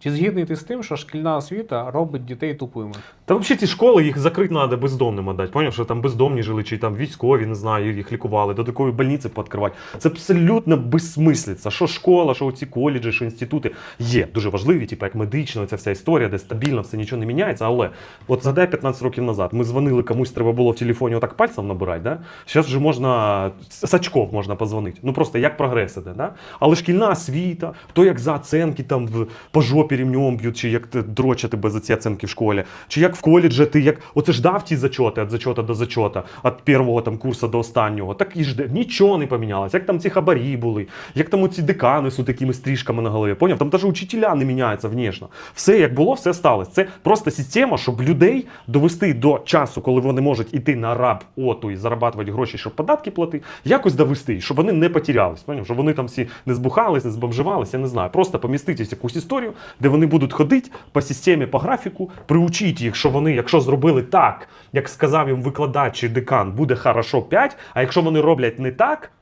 Чи згідний ти з тим, що шкільна освіта робить дітей тупими? Та взагалі ці школи їх закрити треба бездомним дати. Поняв, що там бездомні жили, чи там військові, не знаю, їх лікували, додаткові больниці пооткривати. Це абсолютно безсмислиця. Що школа, що ці коледжі, що інститути є дуже важливі, типу як медична, ця вся історія, де стабільно все нічого не міняється. Але от задай 15 років назад. Ми дзвонили комусь, треба було в телефоні отак пальцем набирати. Да? Зараз вже можна з очков можна позвонити. Ну просто як прогрес іде. Да? Але шкільна освіта, то як за оценки там в по рівнем б'ють, чи як ти дрочать тебе за ці оценки в школі, чи як в коледжі ти як оце ж дав ті зачоти від зачота до зачота, від першого там курсу до останнього. Так і жде, нічого не помінялось. Як там ці хабарі були, як там ці декани з такими стрижками на голові. Поняв? Там навіть учителя не міняються внешне. Все як було, все сталося. Це просто система, щоб людей довести до часу, коли вони можуть іти на раб оту і зарабатувати гроші, щоб податки платити, якось довести, щоб вони не потерялись. Поняв? Щоб вони там всі не збухались, не збомживались, я не знаю. Просто поміститись якусь історію, де вони будуть ходити по системі, по графіку, приучіть їх, що вони, якщо зробили так, як сказав їм викладач чи декан, буде хорошо 5, а якщо вони роблять не так.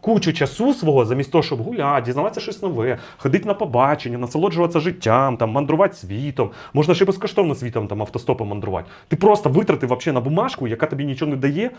кучу часу свого, замість того, щоб гуляти, дізнаватися щось нове, ходити на побачення, насолоджуватися життям, там, мандрувати світом. Можна ще безкоштовно світом там, автостопом мандрувати. Ти просто витратив на бумажку, яка тобі нічого не дає,